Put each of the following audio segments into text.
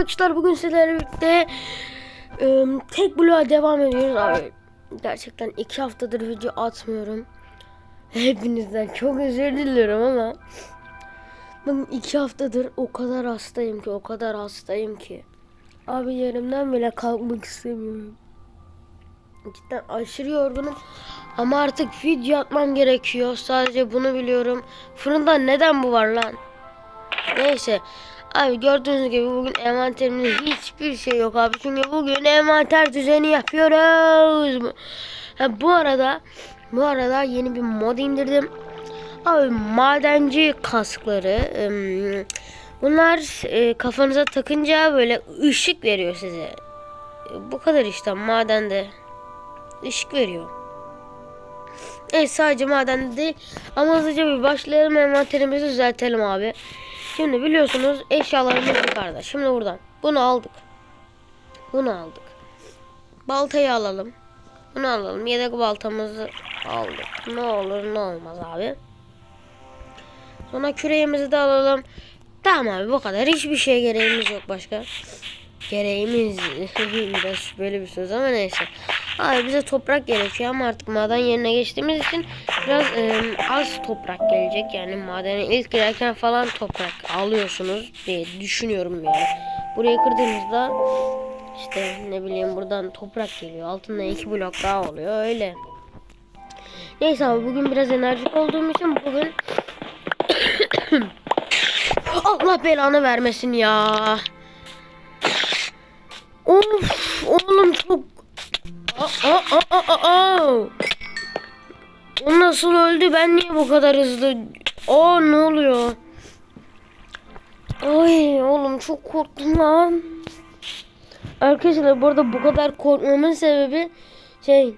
Arkadaşlar bugün sizlerle birlikte e, tek bloğa devam ediyoruz abi. Gerçekten iki haftadır video atmıyorum. Hepinizden çok özür diliyorum ama ben iki haftadır o kadar hastayım ki o kadar hastayım ki. Abi yerimden bile kalkmak istemiyorum. Cidden aşırı yorgunum. Ama artık video atmam gerekiyor. Sadece bunu biliyorum. Fırında neden bu var lan? Neyse. Abi gördüğünüz gibi bugün envanterimde hiçbir şey yok abi. Çünkü bugün envanter düzeni yapıyoruz. Ha, bu arada bu arada yeni bir mod indirdim. Abi madenci kaskları. Bunlar e, kafanıza takınca böyle ışık veriyor size. Bu kadar işte madende ışık veriyor. Evet sadece madende değil. Ama hızlıca bir başlayalım envanterimizi düzeltelim abi. Şimdi biliyorsunuz eşyalarımız yukarıda. Şimdi buradan. Bunu aldık. Bunu aldık. Baltayı alalım. Bunu alalım. Yedek baltamızı aldık. Ne olur ne olmaz abi. Sonra küreğimizi de alalım. Tamam abi bu kadar. Hiçbir şey gereğimiz yok başka. Gereğimiz biraz böyle bir söz ama neyse. Abi bize toprak gerekiyor ama artık maden yerine geçtiğimiz için biraz e, az toprak gelecek. Yani madene ilk girerken falan toprak alıyorsunuz diye düşünüyorum yani. Burayı kırdığınızda işte ne bileyim buradan toprak geliyor. Altında iki blok daha oluyor öyle. Neyse abi bugün biraz enerjik olduğum için bugün Allah belanı vermesin ya. Of oğlum çok Aa, aa, aa, aa. O nasıl öldü? Ben niye bu kadar hızlı? Aa ne oluyor? Ay oğlum çok korktum lan. Arkadaşlar bu arada bu kadar korkmamın sebebi şey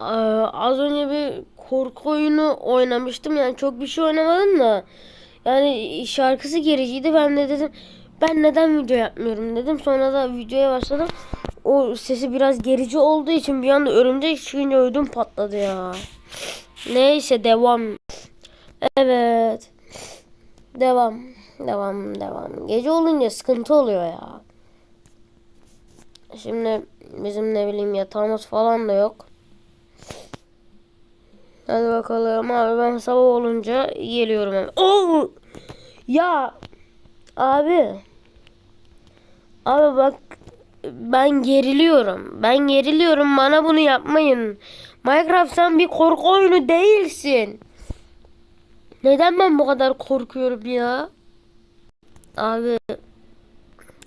aa, az önce bir korku oyunu oynamıştım. Yani çok bir şey oynamadım da. Yani şarkısı gericiydi. Ben de dedim ben neden video yapmıyorum dedim. Sonra da videoya başladım. O sesi biraz gerici olduğu için bir anda örümcek çıkınca ödüm patladı ya. Neyse devam. Evet. Devam. Devam devam. Gece olunca sıkıntı oluyor ya. Şimdi bizim ne bileyim yatağımız falan da yok. Hadi bakalım abi ben sabah olunca geliyorum hemen. Oo! Ya abi. Abi bak ben geriliyorum. Ben geriliyorum. Bana bunu yapmayın. Minecraft sen bir korku oyunu değilsin. Neden ben bu kadar korkuyorum ya? Abi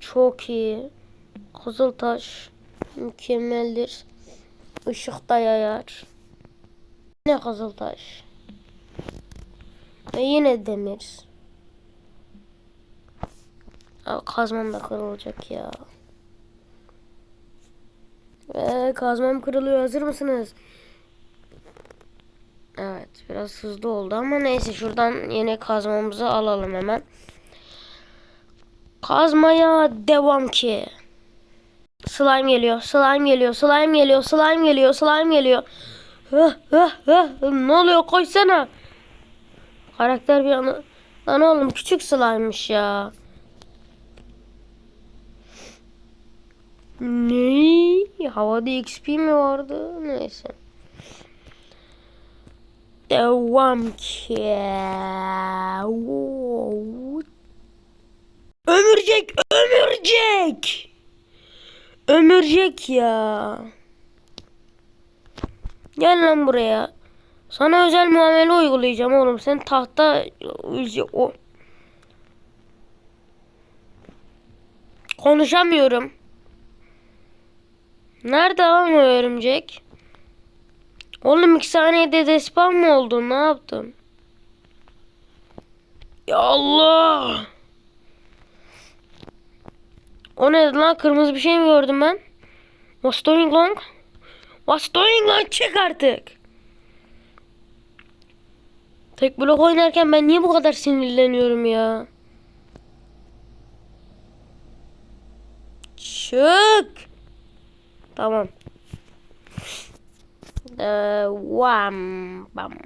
çok iyi. Kızıltaş mükemmeldir. Işık da yayar. Yine kızıltaş. Ve yine demir. Abi kazmam da kırılacak ya. Ve kazmam kırılıyor. Hazır mısınız? Evet. Biraz hızlı oldu ama neyse. Şuradan yine kazmamızı alalım hemen. Kazmaya devam ki. Slime geliyor. Slime geliyor. Slime geliyor. Slime geliyor. Slime geliyor. Hıh, hıh, hıh. Ne oluyor? Koysana. Karakter bir anda... Lan oğlum küçük slime'mış ya. Ne? Havada XP mi vardı? Neyse. Devam ki. Ömürcek, ömürcek. Ömürcek ya. Gel lan buraya. Sana özel muamele uygulayacağım oğlum. Sen tahta o Konuşamıyorum. Nerede lan o örümcek? Oğlum iki saniyede despan mı oldun? Ne yaptın? Ya Allah! O ne lan? Kırmızı bir şey mi gördüm ben? What's going on? What's going on? Çık artık. Tek blok oynarken ben niye bu kadar sinirleniyorum ya? Çık. Tamam. Ee, wham bam.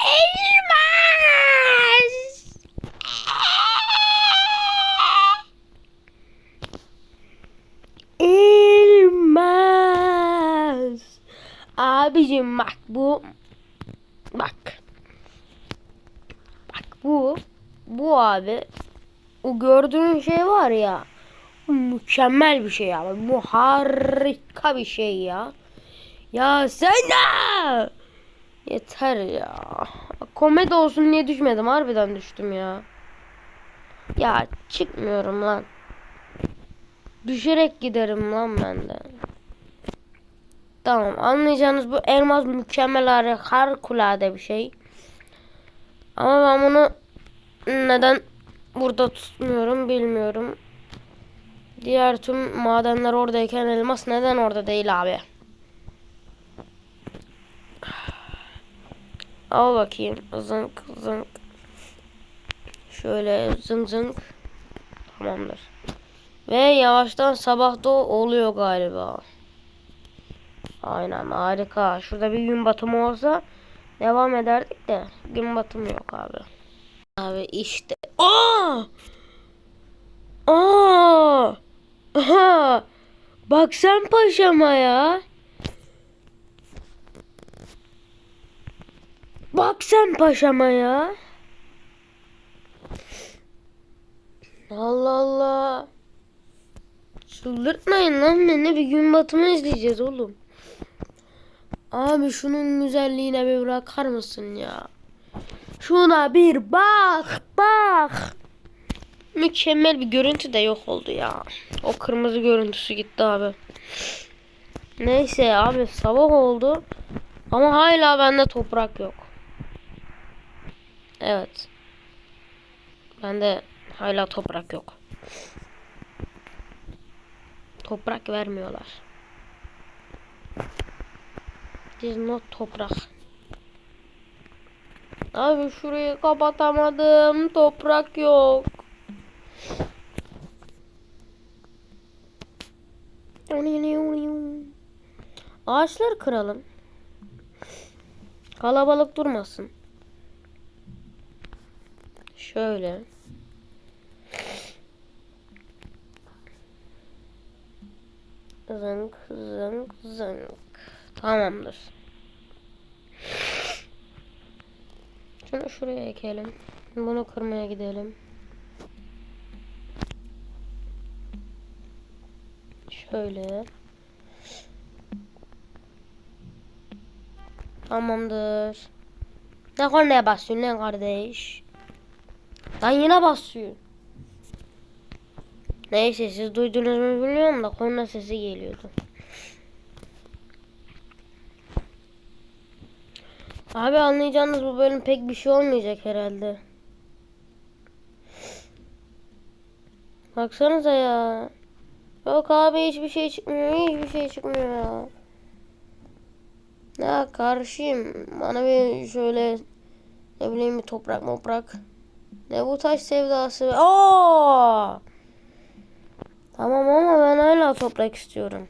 Elmas. Elmas. Abicim bak bu bak. Bak bu bu abi o gördüğün şey var ya mükemmel bir şey abi. Bu harika bir şey ya. Ya sen de! Yeter ya. Komedi olsun diye düşmedim. Harbiden düştüm ya. Ya çıkmıyorum lan. Düşerek giderim lan ben de. Tamam anlayacağınız bu elmas mükemmel har- harikulade bir şey. Ama ben bunu neden burada tutmuyorum bilmiyorum. Diğer tüm madenler oradayken elmas neden orada değil abi? Al bakayım. Zınk zınk. Şöyle zınk zınk. Tamamdır. Ve yavaştan sabah da oluyor galiba. Aynen harika. Şurada bir gün batımı olsa devam ederdik de gün batımı yok abi. Abi işte. Aa! Aa! Aha! Bak sen paşama ya. Bak sen paşama ya. Allah Allah. Çıldırtmayın lan beni bir gün batımı izleyeceğiz oğlum. Abi şunun güzelliğine bir bakar mısın ya? Şuna bir bak bak. Mükemmel bir görüntü de yok oldu ya. O kırmızı görüntüsü gitti abi. Neyse abi sabah oldu. Ama hala bende toprak yok. Evet. Bende hala toprak yok. Toprak vermiyorlar. This not toprak. Abi şurayı kapatamadım. Toprak yok. Ağaçları kıralım. Kalabalık durmasın. Şöyle. Zınk zınk zınk. Tamamdır. Şunu şuraya ekelim. Bunu kırmaya gidelim. Şöyle. Tamamdır. Ne kornaya basıyorsun lan kardeş? Lan yine basıyor. Neyse siz duydunuz mu bilmiyorum da korna sesi geliyordu. Abi anlayacağınız bu bölüm pek bir şey olmayacak herhalde. Baksanıza ya. Yok abi hiçbir şey çıkmıyor. Hiçbir şey çıkmıyor ya. Ya karşıyım. Bana bir şöyle ne bileyim bir toprak moprak. Ne bu taş sevdası. Oo! Tamam ama ben hala toprak istiyorum.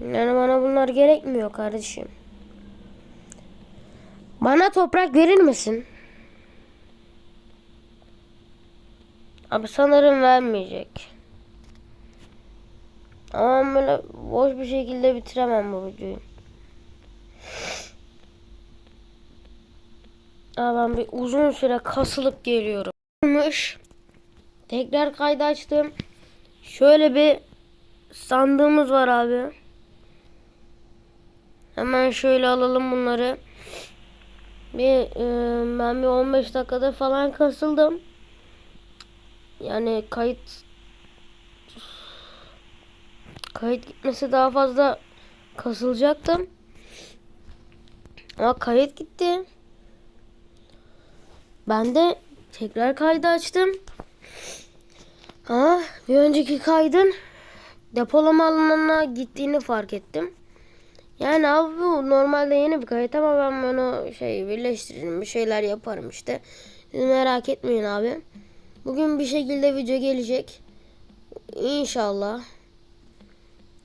Yani bana bunlar gerekmiyor kardeşim. Bana toprak verir misin? Abi sanırım vermeyecek. Ama böyle boş bir şekilde bitiremem bu videoyu. Aa, ben bir uzun süre kasılıp geliyorum. Tekrar kaydı açtım. Şöyle bir sandığımız var abi. Hemen şöyle alalım bunları. Bir e, ben bir 15 dakikada falan kasıldım. Yani kayıt kayıt gitmesi daha fazla kasılacaktım. Ama kayıt gitti. Ben de tekrar kaydı açtım. Ama bir önceki kaydın depolama alanına gittiğini fark ettim. Yani abi bu normalde yeni bir kayıt ama ben bunu şey birleştiririm bir şeyler yaparım işte. Siz merak etmeyin abi. Bugün bir şekilde video gelecek. İnşallah.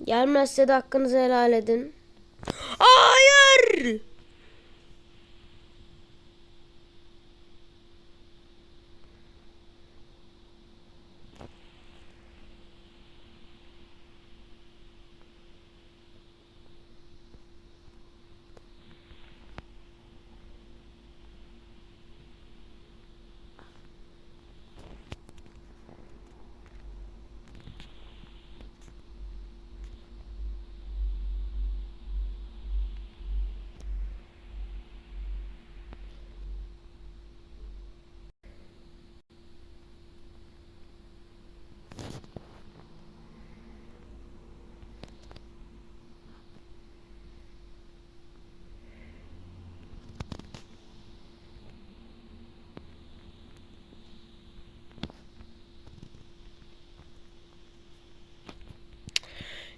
Gelmezse de hakkınızı helal edin. Hayır!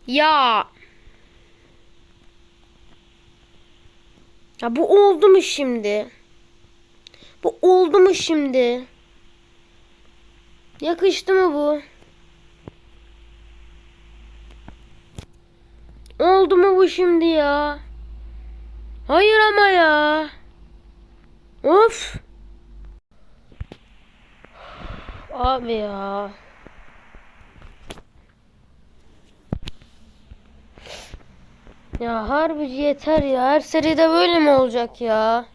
Ya. Ya bu oldu mu şimdi? Bu oldu mu şimdi? Yakıştı mı bu? Oldu mu bu şimdi ya? Hayır ama ya. Of. Abi ya. Ya harbi yeter ya. Her seride böyle mi olacak ya?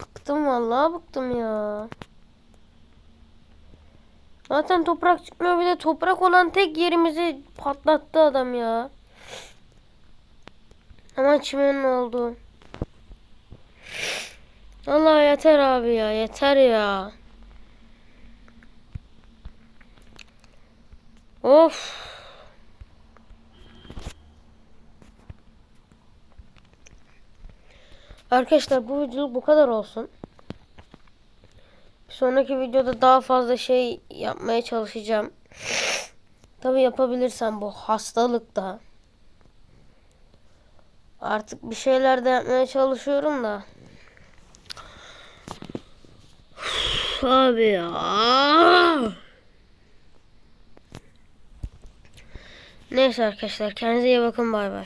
Bıktım vallahi bıktım ya. Zaten toprak çıkmıyor bir de toprak olan tek yerimizi patlattı adam ya. Ama çimenin oldu. Allah yeter abi ya yeter ya. Of. Arkadaşlar bu videoluk bu kadar olsun. Bir sonraki videoda daha fazla şey yapmaya çalışacağım. Tabi yapabilirsem bu hastalıkta. Artık bir şeyler de yapmaya çalışıyorum da. Abi ya. Neyse arkadaşlar kendinize iyi bakın bay bay.